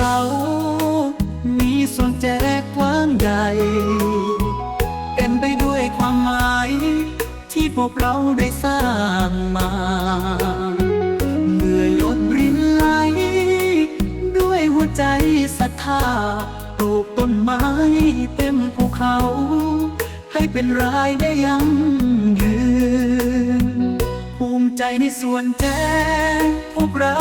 เรา มีส่วนแจกว้างใหญ่เต็มไปด้วยความหมาย ที่พวกเราได้สร้างมาเมื่อยดรินไหลด้วยหัวใจศรัทธาปลูกต้นไม้เต็มภูเขา ให้เป็นรายได้ยั่งยืนภูมิใจในส่วนแจพวกเรา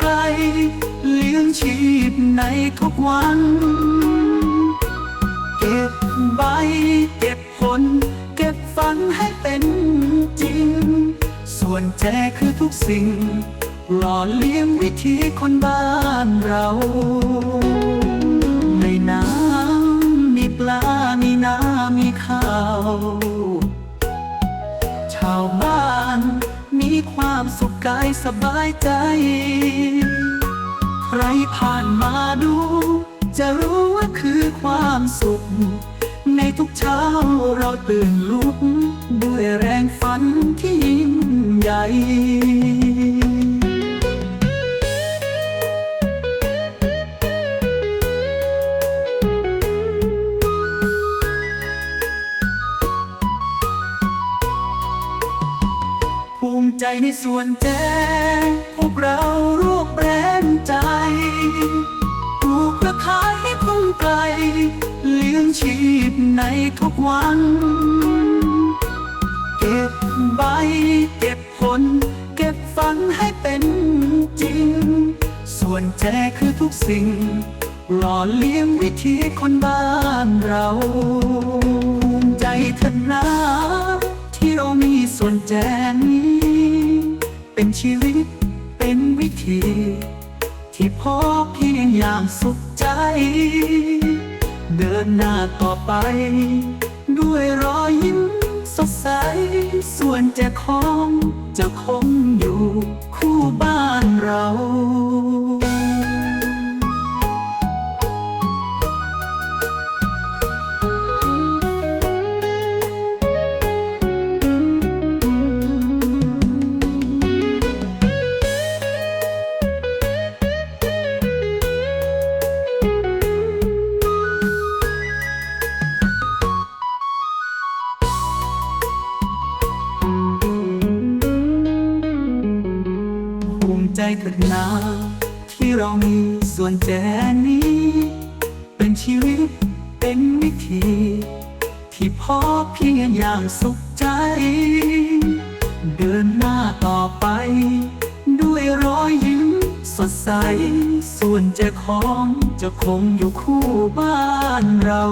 ไกล เลี้ยงชีพในทุกวัน เก็บใบเก็บผล เก็บฝันให้เป็นจริง ส่วนแจคือทุกสิ่ง หล่อเลี้ยงวิถีคนบ้านเรา ในน้ำมีปลา มีน้ำมีข้าว ชาวบ้าน ความสุขกายสบายใจ ใครผ่านมาดู จะรู้ว่าคือความสุข ในทุกเช้าเราตื่นลุก ด้วยแรงฝันที่ยิ่งใหญ่ ใจในส่วนแจ้งพวกเรารูปแรงใจปลูกเพื่อขายให้พึ่งไกล เลี้ยงชีพในทุกวัน เก็บใบ เก็บผล เก็บฝันให้เป็นจริง ส่วนแจคือทุกสิ่ง หล่อเลี้ยงวิถีคนบ้านเราใจเถอะนะที่เรามีส่วนแจนี้ เป็นชีวิต เป็นวิธี ที่พอเพียงอย่างสุขใจ เดินหน้าต่อไป ด้วยรอยยิ้มสดใส ส่วนจะของจะคงอยู่คู่บ้านเรา ภูมิใจเถิดนาที่เรามีส่วนแจนี้ เป็นชีวิตเป็นวิถีที่พอเพียงอย่างสุขใจ เดินหน้าต่อไป ด้วยรอยยิ้มสดใส ส่วนจของจะคงอยู่คู่บ้านเรา